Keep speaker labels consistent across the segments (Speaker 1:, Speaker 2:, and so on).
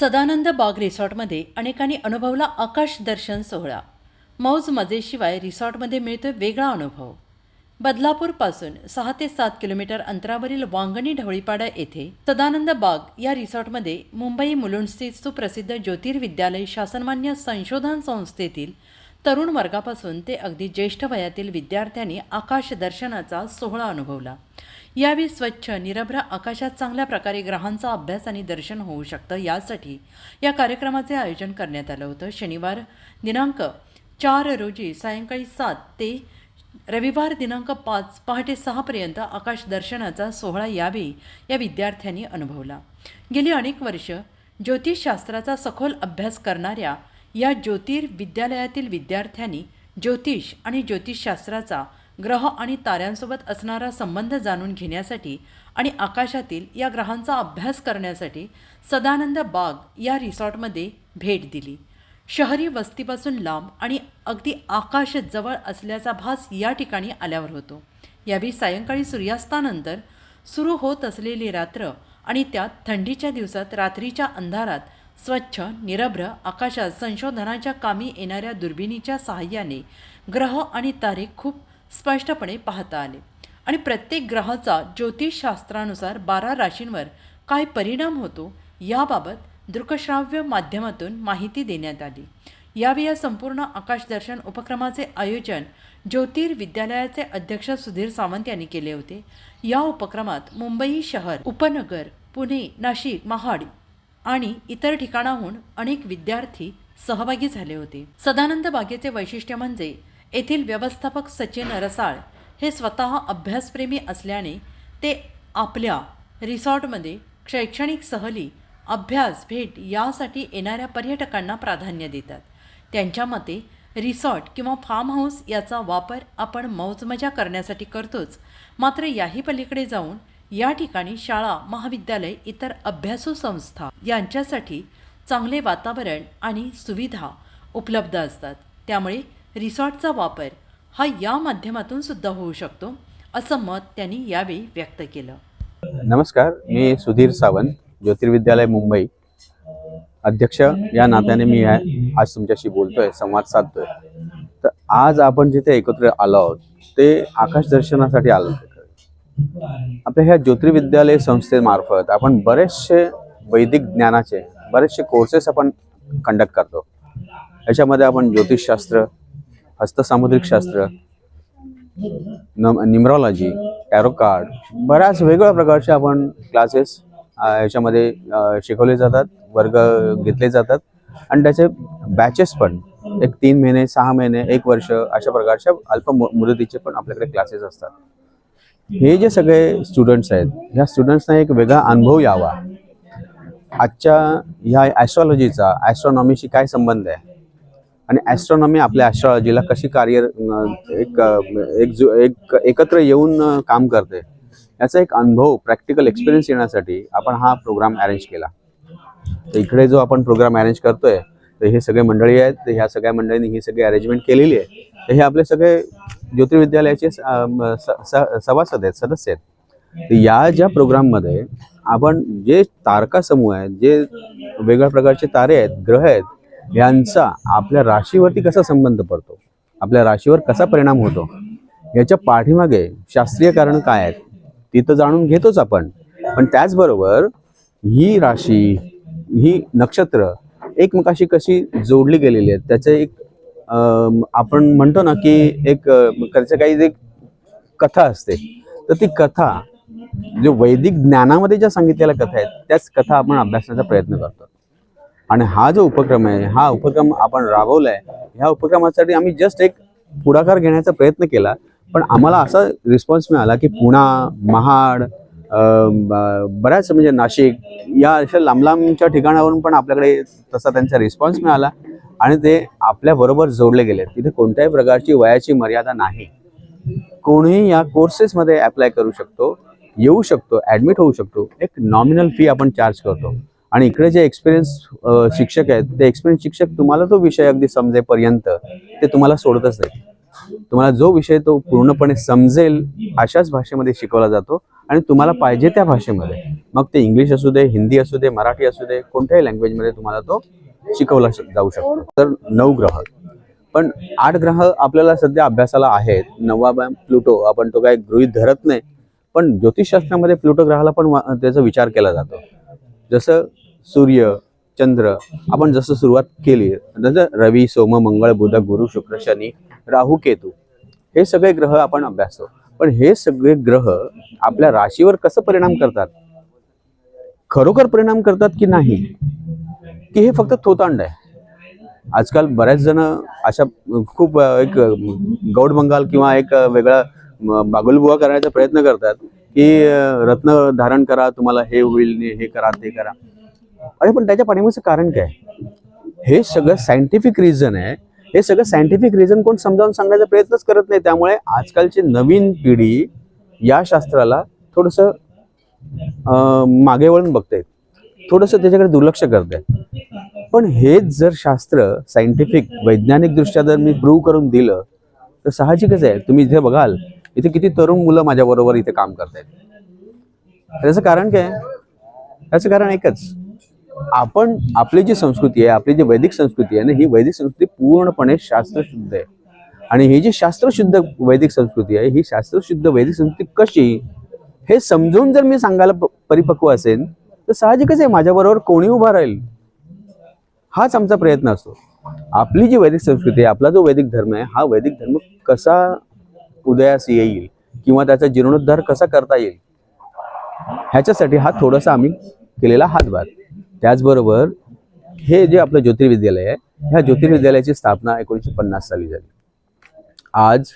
Speaker 1: सदानंद बाग रिसॉर्टमध्ये अनेकांनी अनुभवला आकाश दर्शन सोहळा. मौज मजेशिवाय रिसॉर्टमध्ये मिळतो वेगळा अनुभव. बदलापूरपासून सहा ते सात किलोमीटर अंतरावरील वांगणी ढवळीपाडा येथे सदानंद बाग या रिसॉर्टमध्ये मुंबई मुलुंडस्थित सुप्रसिद्ध ज्योतिर्विद्यालय शासनमान्य संशोधन संस्थेतील तरुण वर्गापासून ते अगदी ज्येष्ठ वयातील विद्यार्थ्यांनी आकाश दर्शनाचा सोहळा अनुभवला. यावेळी स्वच्छ निरभ्र आकाशात चांगल्या प्रकारे ग्रहांचा अभ्यास आणि दर्शन होऊ शकतं यासाठी या कार्यक्रमाचे आयोजन करण्यात आलं होतं. शनिवार दिनांक चार रोजी सायंकाळी सात ते रविवार दिनांक पाच पहाटे सहापर्यंत आकाश दर्शनाचा सोहळा यावेळी या विद्यार्थ्यांनी अनुभवला. गेली अनेक वर्ष ज्योतिषशास्त्राचा सखोल अभ्यास करणाऱ्या या ज्योतिर्विद्यालयातील विद्यार्थ्यांनी ज्योतिष आणि ज्योतिषशास्त्राचा ग्रह आणि ताऱ्यांसोबत असणारा संबंध जाणून घेण्यासाठी आणि आकाशातील या ग्रहांचा अभ्यास करण्यासाठी सदानंद बाग या रिसॉर्टमध्ये भेट दिली. शहरी वस्तीपासून लांब आणि अगदी आकाश जवळ असल्याचा भास या ठिकाणी आल्यावर होतो. यावेळी सायंकाळी सूर्यास्तानंतर सुरू होत असलेली रात्र आणि त्यात थंडीच्या दिवसात रात्रीच्या अंधारात स्वच्छ निरभ्र आकाशात संशोधनाच्या कामी येणाऱ्या दुर्बिणीच्या सहाय्याने ग्रह आणि तारे खूप स्पष्टपणे पाहता आले. आणि प्रत्येक ग्रहाचा ज्योतिषशास्त्रानुसार बारा राशींवर काय परिणाम होतो याबाबत दृकश्राव्य माध्यमातून माहिती देण्यात आली. यावेळी या संपूर्ण आकाशदर्शन उपक्रमाचे आयोजन ज्योतिर्विद्यालयाचे अध्यक्ष सुधीर सावंत यांनी केले होते. या उपक्रमात मुंबई शहर उपनगर पुणे नाशिक महाड आणि इतर ठिकाणाहून अनेक विद्यार्थी सहभागी झाले होते. सदानंद बागेचे वैशिष्ट्य म्हणजे येथील व्यवस्थापक सचिन रसाळ हे स्वतः अभ्यासप्रेमी असल्याने ते आपल्या रिसॉर्टमध्ये शैक्षणिक सहली अभ्यास भेट यासाठी येणाऱ्या पर्यटकांना प्राधान्य देतात. त्यांच्या मते रिसॉर्ट किंवा फार्म हाऊस याचा वापर आपण मौजमजा करण्यासाठी करतोच. मात्र याही पलीकडे जाऊन या ठिकाणी शाळा महाविद्यालय इतर अभ्यासू संस्था यांच्यासाठी चांगले वातावरण आणि सुविधा उपलब्ध असतात. त्यामुळे रिसॉर्टचा वापर हा या माध्यमातून सुद्धा होऊ शकतो असं मत त्यांनी यावेळी व्यक्त केलं.
Speaker 2: नमस्कार मी सुधीर सावंत ज्योतिर्विद्यालय मुंबई. अध्यक्ष या नात्याने मी आज तुमच्याशी बोलतोय संवाद साधतोय. तर आज आपण जिथे एकत्र आलो आहोत ते आकाश दर्शनासाठी आलो आपल्या ह्या ज्योतिर्विद्यालय संस्थेमार्फत आपण बरेचसे वैदिक ज्ञानाचे बरेचसे कोर्सेस आपण कंडक्ट करतो. याच्यामध्ये आपण ज्योतिषशास्त्र हस्तसामुद्रिक शास्त्र नम निमरॉलॉजी टॅरो कार्ड बऱ्याच वेगवेगळ्या प्रकारचे आपण क्लासेस याच्यामध्ये शिकवले जातात वर्ग घेतले जातात. आणि त्याचे बॅचेस पण एक तीन महिने सहा महिने एक वर्ष अशा प्रकारच्या अल्प मु- मुदतीचे पण आपल्याकडे क्लासेस असतात. हे जे सगळे स्टुडंट्स आहेत ह्या स्टुडंट्सना एक वेगळा अनुभव यावा. आजच्या ह्या ॲस्ट्रॉलॉजीचा ॲस्ट्रॉनॉमीशी काय संबंध आहे? आणि ॲस्ट्रॉनॉमी आपल्या ॲस्ट्रॉलॉजीला कशी कार्य एक एक एक एकत्र येऊन काम करते. याचा एक अनुभव प्रॅक्टिकल एक्सपिरियन्स येण्यासाठी आपण हा प्रोग्राम अरेंज केला. तर इकडे जो आपण प्रोग्राम अरेंज करतोय तर हे सगळे मंडळी आहेत तर ह्या सगळ्या मंडळींनी ही सगळी अरेंजमेंट केलेली आहे. तर हे आपले सगळे ज्योतिर्विद्यालयाचे स- स- स- सभासद आहेत सदस्य आहेत. तर या ज्या प्रोग्राममध्ये आपण जे तारका समूह आहेत जे वेगळ्या प्रकारचे तारे आहेत ग्रह आहेत यांचा आपल्या राशीवरती कसा संबंध पडतो? आपल्या राशीवर कसा परिणाम होतो? याच्या पाठीमागे शास्त्रीय कारण काय आहेत? ती तर जाणून घेतोच आपण. पण त्याचबरोबर ही राशी ही नक्षत्र एकमेकाशी कशी जोडली गेलेली आहेत त्याचे एक आपण म्हणतो ना की एक त्याचं काही एक कथा असते तर ती कथा जे वैदिक ज्ञानामध्ये ज्या सांगितलेल्या कथा आहेत त्याच कथा आपण अभ्यासण्याचा प्रयत्न करतो. आणि हा जो उपक्रम आहे हा उपक्रम आपण राबवलाय ह्या उपक्रमासाठी आम्ही जस्ट एक पुढाकार घेण्याचा प्रयत्न केला. पण आम्हाला असा रिस्पॉन्स मिळाला की पुणा महाड बऱ्याच म्हणजे नाशिक या अशा लांब लांबच्या ठिकाणावरून पण आपल्याकडे तसा त्यांचा रिस्पॉन्स मिळाला आणि ते आपल्याबरोबर जोडले गेले. तिथे कोणत्याही प्रकारची वयाची मर्यादा नाही. कोणीही या कोर्सेसमध्ये अप्लाय करू शकतो येऊ शकतो ॲडमिट होऊ शकतो. एक नॉमिनल फी आपण चार्ज करतो. आणि इकडे जे एक्सपिरियन्स शिक्षक आहेत ते एक्सपिरियन्स शिक्षक तुम्हाला तो विषय अगदी समजेपर्यंत ते तुम्हाला सोडतच नाही तुम्हाला जो विषय तो पूर्णपणे समजेल अशाच भाषेमध्ये शिकवला जातो आणि तुम्हाला पाहिजे त्या भाषेमध्ये. मग ते इंग्लिश असू दे हिंदी असू दे मराठी असू दे कोणत्याही लँग्वेजमध्ये तुम्हाला तो शिकवला जाऊ शकतो. तर नऊ ग्रह. पण आठ ग्रह आपल्याला सध्या अभ्यासाला आहेत. नवा प्लुटो आपण तो काय गृहीत धरत नाही. पण ज्योतिषशास्त्रामध्ये प्लुटो ग्रहाला पण त्याचा विचार केला जातो. जसं सूर्य चंद्र आपण जसं सुरुवात केली जसं रवी सोम मंगळ बुध गुरु शुक्र शनी राहू केतू हे सगळे ग्रह आपण अभ्यासतो. पण हे सगळे ग्रह आपल्या राशीवर कसं परिणाम करतात? खरोखर परिणाम करतात की नाही? की हे फक्त थोतांड आहे. आजकाल बऱ्याच जण अशा खूप एक गौड बंगाल किंवा एक वेगळा बागुलबुवा करण्याचा प्रयत्न करतात की रत्न धारण करा तुम्हाला हे होईल हे करा ते करा. अरे पण त्याच्या पाठीमागचं कारण काय? हे सगळं सायंटिफिक रिझन आहे. हे सगळं सायंटिफिक रिझन कोण समजावून सांगण्याचा प्रयत्नच करत नाही. त्यामुळे आजकालची नवीन पिढी या शास्त्राला थोडंसं मागे वळून बघते थोडंसं त्याच्याकडे दुर्लक्ष करते पण हेच जर शास्त्र सायंटिफिक वैज्ञानिक दृष्ट्या जर मी प्रूव्ह करून दिलं तर साहजिकच आहे. तुम्ही इथे बघाल इथे किती तरुण मुलं माझ्या बरोबर इथे काम करतायत. त्याचं कारण काय? त्याचं कारण एकच. आपण आपली जी संस्कृती आहे आपली जी वैदिक संस्कृती आहे ना ही वैदिक संस्कृती पूर्णपणे शास्त्रशुद्ध आहे. आणि ही जी शास्त्रशुद्ध वैदिक संस्कृती आहे ही शास्त्रशुद्ध वैदिक संस्कृती कशी हे समजून जर मी सांगायला प- परिपक्व असेल तर साहजिकच आहे माझ्याबरोबर कोणी उभा राहील. हाच आमचा प्रयत्न असतो. आपली जी वैदिक संस्कृती आहे आपला जो वैदिक धर्म आहे हा वैदिक धर्म कसा उदयास येईल किंवा त्याचा जीर्णोद्धार कसा करता येईल ह्याच्यासाठी हा थोडासा आम्ही केलेला हातभार. त्याचबरोबर हे जे आपलं ज्योतिर्विद्यालय आहे ह्या ज्योतिर्विद्यालयाची स्थापना एकोणीसशे पन्नास साली झाली. आज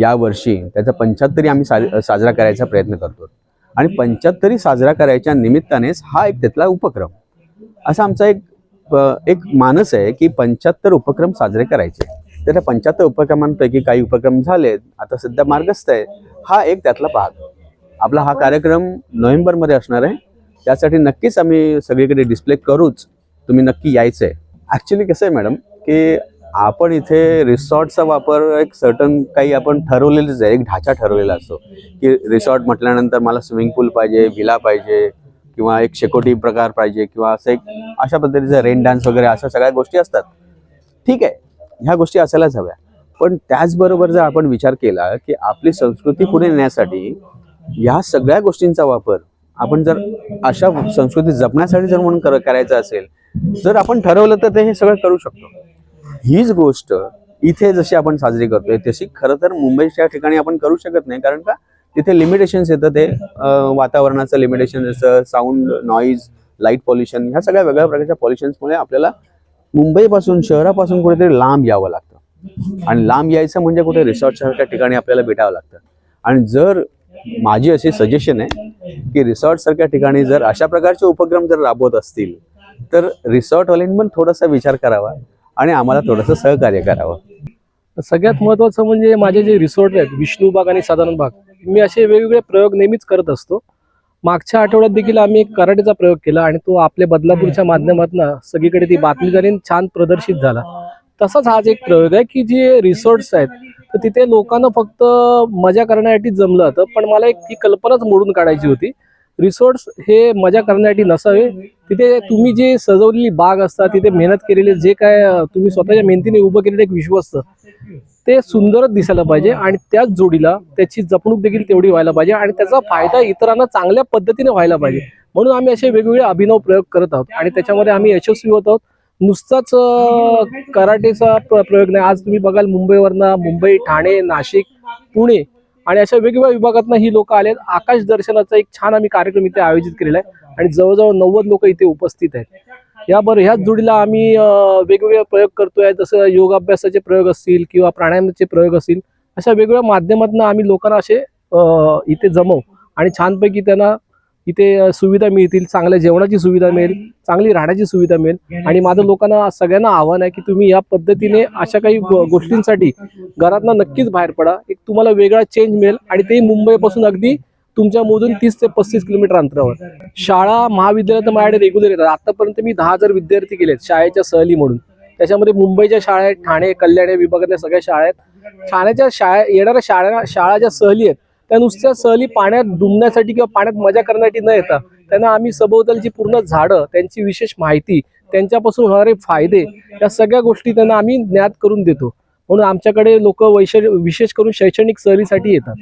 Speaker 2: या वर्षी त्याचा पंच्याहत्तरी आम्ही साजरा करायचा प्रयत्न करतो. आणि पंच्याहत्तरी साजरा करायच्या निमित्तानेच हा एक त्यातला उपक्रम. असा आमचा एक एक मानस आहे की पंच्याहत्तर उपक्रम साजरे करायचे. त्याच्या पंच्याहत्तर उपक्रमांपैकी काही उपक्रम झालेत आता सध्या मार्गस्थ आहे. हा एक त्यातला भाग. आपला हा कार्यक्रम नोव्हेंबरमध्ये असणार आहे. त्यासाठी नक्कीच आम्ही सगळीकडे डिस्प्ले करूच. तुम्ही नक्की यायचं आहे ॲक्च्युली कसं आहे मॅडम की आपण इथे रिसॉर्टचा वापर एक सर्टन काही आपण ठरवलेलंच आहे. एक ढाचा ठरवलेला असतो. की रिसॉर्ट म्हटल्यानंतर मला स्विमिंग पूल पाहिजे व्हिला पाहिजे किंवा एक शेकोटी प्रकार पाहिजे किंवा असं एक अशा पद्धतीचं रेन डान्स वगैरे अशा सगळ्या गोष्टी असतात. ठीक आहे. ह्या गोष्टी असायलाच हव्या. पण त्याचबरोबर जर आपण विचार केला की आपली संस्कृती पुढे नेण्यासाठी ह्या सगळ्या गोष्टींचा वापर आपण जर अशा संस्कृती जपण्यासाठी जर म्हणून कर- करायचं असेल जर आपण ठरवलं तर ते हे सगळं करू शकतो. हीच गोष्ट इथे जशी आपण साजरी करतोय तशी खरं तर मुंबईच्या ठिकाणी आपण करू शकत नाही. कारण का? तिथे लिमिटेशन्स येतं ते वातावरणाचं लिमिटेशन असतं साऊंड नॉईज लाइट पॉल्युशन ह्या सगळ्या वेगळ्या प्रकारच्या पॉल्युशन्समुळे आपल्याला मुंबईपासून शहरापासून कुठेतरी लांब यावं लागतं. आणि लांब यायचं म्हणजे कुठे रिसॉर्ट सारख्या ठिकाणी आपल्याला भेटावं लागतं. आणि जर माझी अशी सजेशन आहे की रिसॉर्टसारख्या ठिकाणी जर अशा प्रकारचे उपक्रम जर राबवत असतील तर रिसॉर्टवाल्यांनी पण थोडासा विचार करावा आणि आम्हाला थोडंसं सहकार्य करावं.
Speaker 3: सगळ्यात महत्त्वाचं म्हणजे माझे जे रिसॉर्ट आहेत विष्णू बाग आणि साधारण बाग मी असे वेगवेगळे प्रयोग नेहमीच करत असतो. मागच्या आठवड्यात देखील आम्ही कराटेचा प्रयोग केला आणि तो आपल्या बदलापूरच्या माध्यमातून सगळीकडे ती बातमी झाली आणि छान प्रदर्शित झाला. तसाच हाच एक प्रयोग आहे की जे रिसॉर्ट्स आहेत तर तिथे लोकांना फक्त मजा करण्यासाठी जमलं होतं पण मला एक ही कल्पनाच मोडून काढायची होती. रिसॉर्ट्स हे मजा करण्यासाठी नसावे. तिथे तुम्ही जे सजवलेली बाग असतात तिथे मेहनत केलेले जे काय तुम्ही स्वतःच्या मेहनतीने उभं केलेलं एक विश्व असतं ते सुंदरच दिसायला पाहिजे आणि त्याच जोडीला त्याची जपणूक देखील तेवढी व्हायला पाहिजे आणि त्याचा फायदा इतरांना चांगल्या पद्धतीने व्हायला पाहिजे. म्हणून आम्ही असे वेगवेगळे अभिनव प्रयोग करत आहोत आणि त्याच्यामध्ये आम्ही यशस्वी होत आहोत. नुसताच कराटेचा प्र- प्रयोग नाही. आज तुम्ही बघाल मुंबईवरनं मुंबई ठाणे नाशिक पुणे आणि अशा वेगवेगळ्या विभागातनं ही लोक आले आहेत आकाश दर्शनाचा एक छान आम्ही कार्यक्रम इथे आयोजित केलेला आहे आणि जवळजवळ नव्वद लोक इथे उपस्थित आहेत. याबरोबर ह्याच जोडीला आम्ही वेगवेगळे प्रयोग करतोय. जसं योगाभ्यासाचे प्रयोग असतील किंवा प्राणायामाचे प्रयोग असतील अशा वेगवेगळ्या माध्यमातून आम्ही लोकांना असे इथे जमवू आणि छानपैकी त्यांना इथे सुविधा मिळतील चांगल्या जेवणाची सुविधा मिळेल चांगली राहण्याची सुविधा मिळेल. आणि माझं लोकांना सगळ्यांना आव्हान आहे की तुम्ही या पद्धतीने अशा काही गोष्टींसाठी घरातनं नक्कीच बाहेर पडा. एक तुम्हाला वेगळा चेंज मिळेल आणि ते मुंबईपासून अगदी तुमच्या मोजून तीस ते पस्तीस किलोमीटर अंतरावर. शाळा महाविद्यालय तर माझ्याकडे रेग्युलर येतात. आतापर्यंत मी दहा हजार विद्यार्थी केलेत शाळेच्या सहली म्हणून. त्याच्यामध्ये मुंबईच्या शाळा आहेत ठाणे कल्याण या विभागातल्या सगळ्या शाळा आहेत. ठाण्याच्या शाळा येणाऱ्या शाळा शाळा ज्या सहली आहेत. त्या नुसत्या सहली पाण्यात डुंबण्यासाठी किंवा पाण्यात मजा करण्यासाठी न येता त्यांना आम्ही सभोवतालची पूर्ण झाडं त्यांची विशेष माहिती त्यांच्यापासून होणारे फायदे या सगळ्या गोष्टी त्यांना आम्ही ज्ञात करून देतो. म्हणून आमच्याकडे लोक वैश विशेष करून शैक्षणिक सहलीसाठी येतात.